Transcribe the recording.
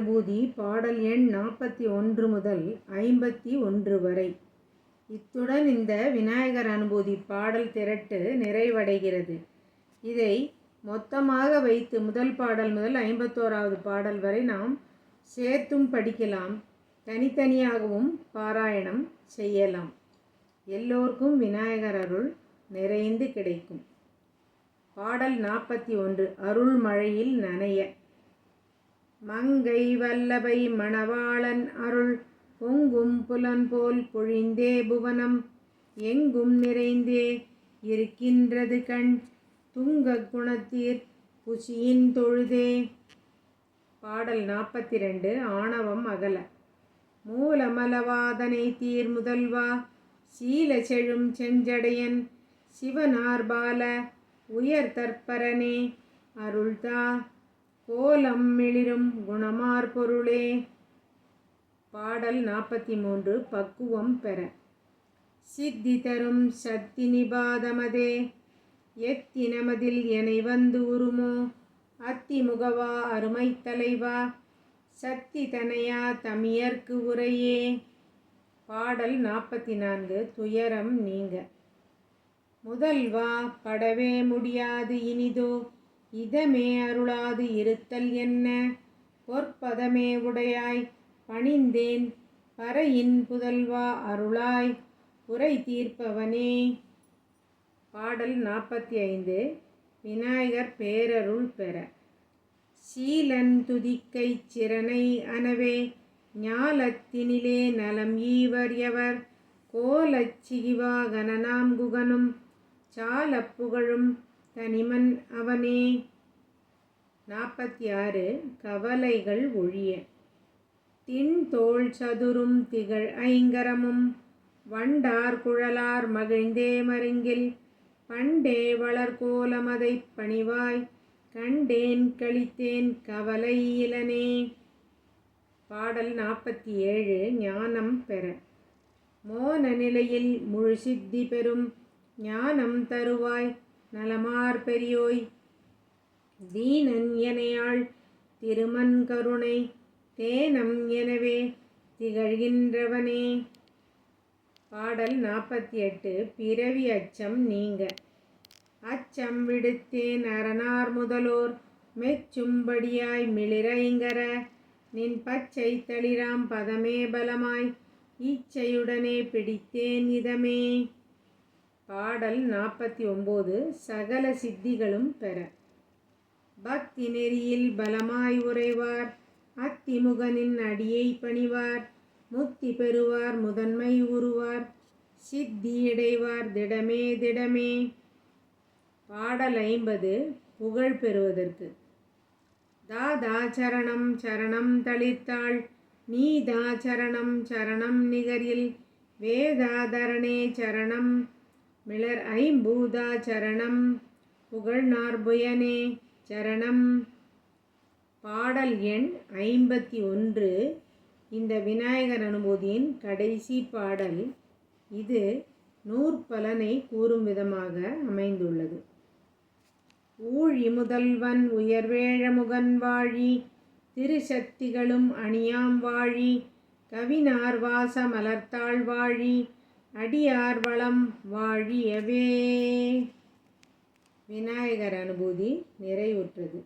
பாடல் எண் நாற்பத்தி ஒன்று முதல் ஐம்பத்தி ஒன்று வரை. இத்துடன் இந்த விநாயகர் அனுபூதி பாடல் திரட்டு நிறைவடைகிறது. இதை மொத்தமாக வைத்து முதல் பாடல் முதல் ஐம்பத்தோராவது பாடல் வரை நாம் சேர்த்தும் படிக்கலாம். தனித்தனியாகவும் பாராயணம் செய்யலாம். எல்லோருக்கும் விநாயகர் அருள் நிறைந்து கிடைக்கும். பாடல் நாற்பத்தி ஒன்று அருள் மழையில் நனைய. மங்கை வல்லபை மணவாளன் அருள் பொங்கும் புலன் போல் பொழிந்தே புவனம். எங்கும் நிறைந்தே இருக்கின்றது கண் துங்க குணத்தீர் புசியின் தொழுதே. பாடல் நாற்பத்தி ரெண்டு ஆணவம் அகல. மூலமலவாதனை தீர் முதல்வா சீல செழும் செஞ்சடையன். சிவனார்பால உயர் தற்பரனே அருள்தா. கோலம் மிளிரும் குணமார் பொருளே. பாடல் நாற்பத்தி மூன்று பக்குவம் பெற. சித்தி தரும் சக்தி நிபாதமதே. எத்தினமதில் எனை வந்து உருமோ? அத்திமுகவா அருமை தலைவா? சக்தி தனையா தமியர்க்கு உரையே. பாடல் நாற்பத்தி நான்கு துயரம் நீங்க. முதல்வா படவே முடியாது இனிதோ. இதமே அருளாது இருத்தல் என்ன? பொற்பதமே உடையாய் பணிந்தேன் பறையின் புதல்வா அருளாய் உரை தீர்ப்பவனே. பாடல் நாற்பத்தி ஐந்து விநாயகர் பேரருள் பெற. சீலன் துதிக்கை சிறனை அனவே. ஞாலத்தினிலே நலம் ஈவர் எவர். கோலச்சிகிவா கணனாம் குகனும். சாலப் புகழும் தனிமன் அவனே. நாற்பத்தி ஆறு கவலைகள் ஒழிய. தின்தோள் சதுரும் திகழ் ஐங்கரமும். வண்டார் குழலார் மகிழ்ந்தே மருங்கில். பண்டே வளர்கோலமதை பணிவாய். கண்டேன் கழித்தேன் கவலை இளனே. பாடல் நாற்பத்தி ஏழு ஞானம் பெற. மோன நிலையில் முழு சித்தி பெறும். ஞானம் தருவாய். நலமார் பெரியோய் தீனன் எனையாள் திருமன் கருணை தேனம் எனவே திகழ்கின்றவனே. பாடல் நாற்பத்தி எட்டு பிறவி அச்சம் நீங்க. அச்சம் விடுத்தேன் அரணார் முதலோர் மெச்சும்படியாய் மிளிரைங்கர. நின் பச்சை தளிராம் பதமே பலமாய் ஈச்சையுடனே பிடித்தேன் இதமே. பாடல் நாற்பத்தி ஒம்பது சகல சித்திகளும் பெற. பக்தி நெறியில் பலமாய் உறைவார். அத்திமுகனின் அடியை பணிவார். முக்தி பெறுவார் முதன்மை உருவார். சித்தி இடைவார் திடமே திடமே. பாடல் ஐம்பது புகழ் பெறுவதற்கு. தாதா சரணம் சரணம் தளிர்த்தாள். நீதா சரணம் சரணம் நிகரில். வேதாதரணே சரணம் மிளர் ஐம்பூதா சரணம். புகழ்நார்புயனே சரணம். பாடல் எண் ஐம்பத்தி ஒன்று. இந்த விநாயகர் அனுபூதியின் கடைசி பாடல். இது நூற்பலனை கூறும் விதமாக அமைந்துள்ளது. ஊழி முதல்வன் உயர்வேழமுகன் வாழி திருசக்திகளும் அணியாம் வாழி கவினார் வாச மலர்த்தாள் வாழி அடியார் வளம் வாழியவே. விநாயகர் அனுபூதி நிறைவுற்றது.